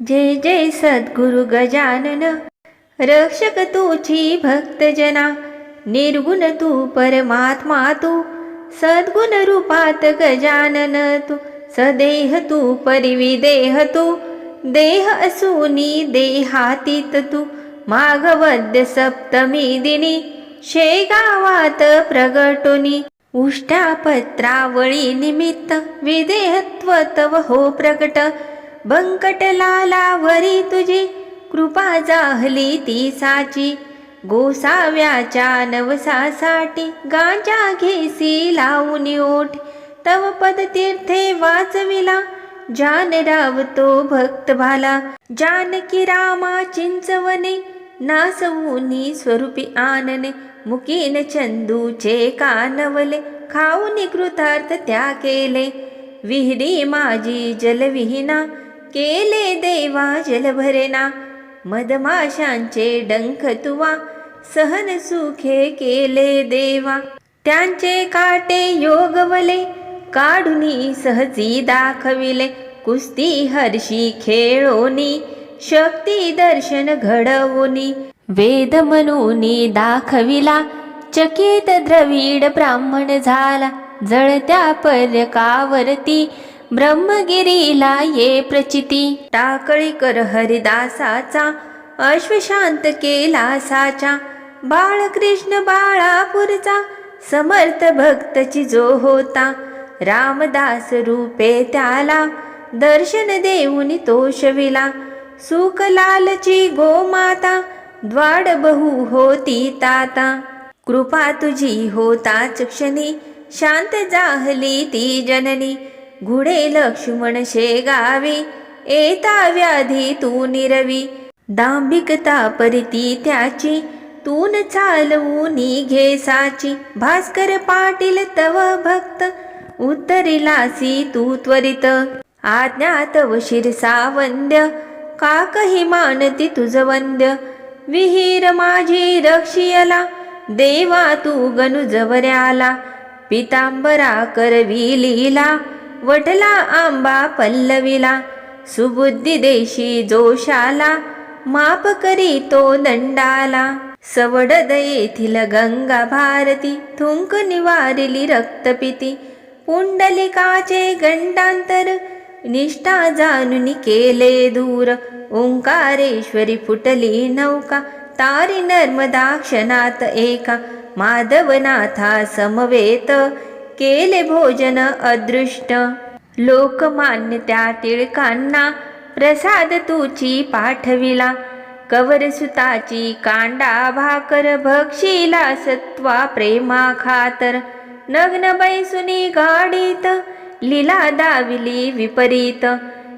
जय जय सद्गुरु गजानन. रक्षक तुझी भक्तजना निर्गुण तू परमात्मा तू सद्गुण रूपात गजानन तू सदेह तू परिविदेह तू देह असूनी देहातीत तू माघवद्य सप्तमी दिनी शेगावात प्रगटुनी उष्टापत्रावळी निमित्त विदेहत्व तव हो प्रकट बंकटलालावरी तुझी कृपा जाहली ती साची. गोसाव्याच्या नवसासाठी गांजा घेसी लावून ओठ. तव पद तीर्थे वाचविला जान रावतो भक्त भाला. जानकी रामा चिंचवने नासवूनी स्वरूपी आनने. मुकीन चंदूचे कानवले खाऊनी कृतार्थ त्या केले विहिरी माझी जलविहीना केले देवा जलभरेना मधमाशांचे डंख तुवा सहन सुखे केले देवा. त्यांचे काटे योगवले काढूनी सहजी दाखविले कुस्ती हर्षी खेळोनी शक्ती दर्शन घडवोनी. वेद म्हणूनी दाखविला चकित द्रविड ब्राह्मण झाला जळत्या पर्यकावरती ब्रह्मगिरीला ये प्रचिती. टाकळी कर हरिदासाचा अश्वशांत केला साचा. बाळकृष्ण बाळापूरचा समर्थ भक्तची जो होता. रामदास रूपे त्याला दर्शन देऊन तोषविला. सुखलालची गोमाता द्वाड बहु होती ताता. कृपा तुझी होताच क्षणी शांत जाहली ती जननी. घुडे लक्ष्मण शेगावी येता व्याधी तू निरवी. दांभिकता परिती त्याची तून चालवूनी घे साची. भास्कर पाटील तव भक्त उत्तरिलासी तू त्वरित. आज्ञात व शिरसा वंद्य काकही मानती तुझ वंद्य. विहीर माझी रक्षियला देवा तू गणु जवऱ्याला पितांबरा करवी लीला वटला आंबा पल्लवीला सुबुद्धी देशी जोशाला माप करी तो दंडाला. सवडद येथील गंगा भारती थुंक निवारिली रक्तपिती. पुंडलिकाचे गंडांतर निष्ठा जाणून केले दूर. ओंकारेश्वरी फुटली नौका तारी नर्मदा क्षणात एका. माधवनाथा समवेत केले भोजन अदृष्ट. लोकमान्य त्या टिळकांना प्रसाद तुची पाठविला. कवरसुताची कांडा भाकर भक्षीला सत्वा प्रेमा खातर नग्न बैसुनी गाडीत लीला दाविली विपरीत.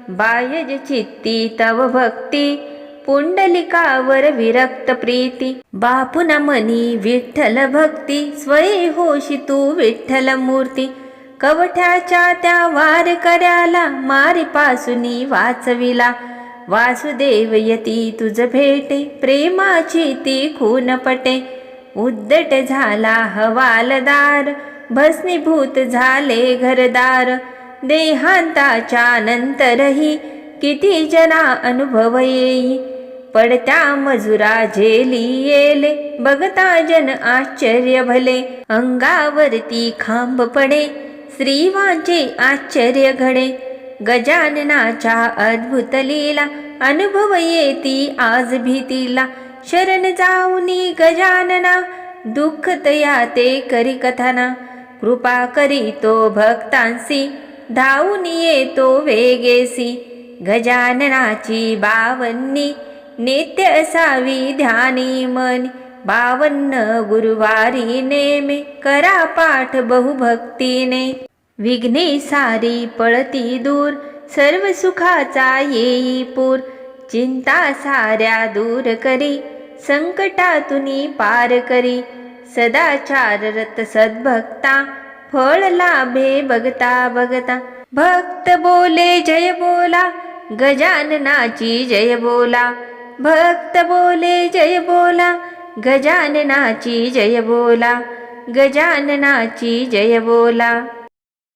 बायज चित्ती तव भक्ती पुंडलिकावर विरक्त प्रीती. बापुना मनी विठ्ठल भक्ती स्वयं होशी तू विठ्ठल मूर्ती. कवठ्याच्या त्या वार कर्याला मारी पासुनी वाचविला. वासुदेव यती तुझ भेटे प्रेमाची ती खून पटे. उद्धट झाला हवालदार भस्मीभूत झाले घरदार. देहांताच्या नंतरही किती जना अनुभव येई. पडत्या मजुरा झेली येले बघता जन आश्चर्य भले. अंगावरती खांब पडे. श्रीवांचे आश्चर्य घडे. गजाननाच्या अद्भुत लीला. अनुभव येती आज भीतीला. शरण जाऊनी गजानना. दुःख तया ते करी कथाना. कृपा करी तो भक्तांसी. धावून येतो वेगेसी. गजाननाची बावन्नी. नित्य असावी ध्यानी मन. बावन्न गुरुवारी नेमे. करा पाठ बहुभक्तीने. विघ्ने सारी पळती दूर. सर्व सुखाचा येई पूर. चिंता साऱ्या दूर करी. संकटातुनी पार करी. सदाचार रत सद्भक्ता. फळ लाभे बघता बघता. भक्त बोले जय बोला. गजाननाची जय बोला. भक्त बोले जय बोला. गजाननाची जय बोला. गजाननाची जय बोला.